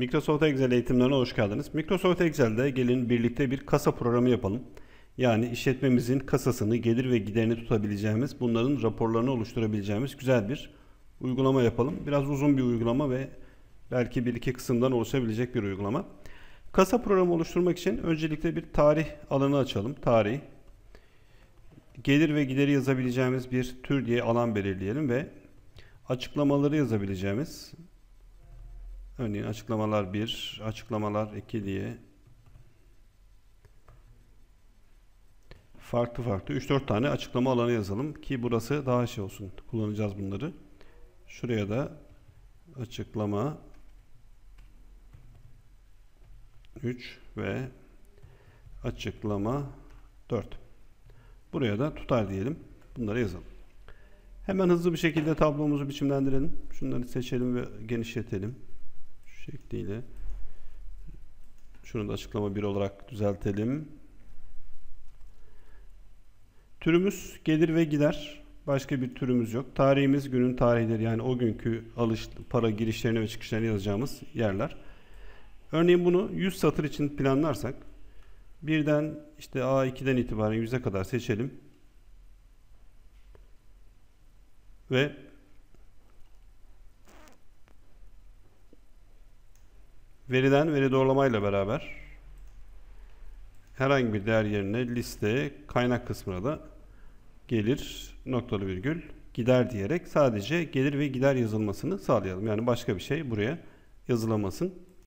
Microsoft Excel eğitimlerine hoş geldiniz. Microsoft Excel'de gelin birlikte bir kasa programı yapalım. Yani işletmemizin kasasını, gelir ve giderini tutabileceğimiz, bunların raporlarını oluşturabileceğimiz güzel bir uygulama yapalım. Biraz uzun bir uygulama ve belki bir iki kısımdan oluşabilecek bir uygulama. Kasa programı oluşturmak için öncelikle bir tarih alanı açalım. Tarih. Gelir ve gideri yazabileceğimiz bir tür diye alan belirleyelim ve açıklamaları yazabileceğimiz Örneğin açıklamalar 1, açıklamalar 2 diye farklı farklı 3-4 tane açıklama alanı yazalım ki burası daha şey olsun. Kullanacağız bunları. Şuraya da açıklama 3 ve açıklama 4. Buraya da tutar diyelim. Bunları yazalım. Hemen hızlı bir şekilde tablomuzu biçimlendirelim. Şunları seçelim ve genişletelim şekliyle. Şunu da açıklama 1 olarak düzeltelim. Türümüz gelir ve gider. Başka bir türümüz yok. Tarihimiz günün tarihidir. Yani o günkü alış para girişlerini ve çıkışlarını yazacağımız yerler. Örneğin bunu 100 satır için planlarsak birden işte A2'den itibaren 100'e kadar seçelim. Ve Veriden veri doğrulamayla beraber herhangi bir değer yerine liste kaynak kısmına da gelir noktalı virgül gider diyerek sadece gelir ve gider yazılmasını sağlayalım. Yani başka bir şey buraya yazılamasın.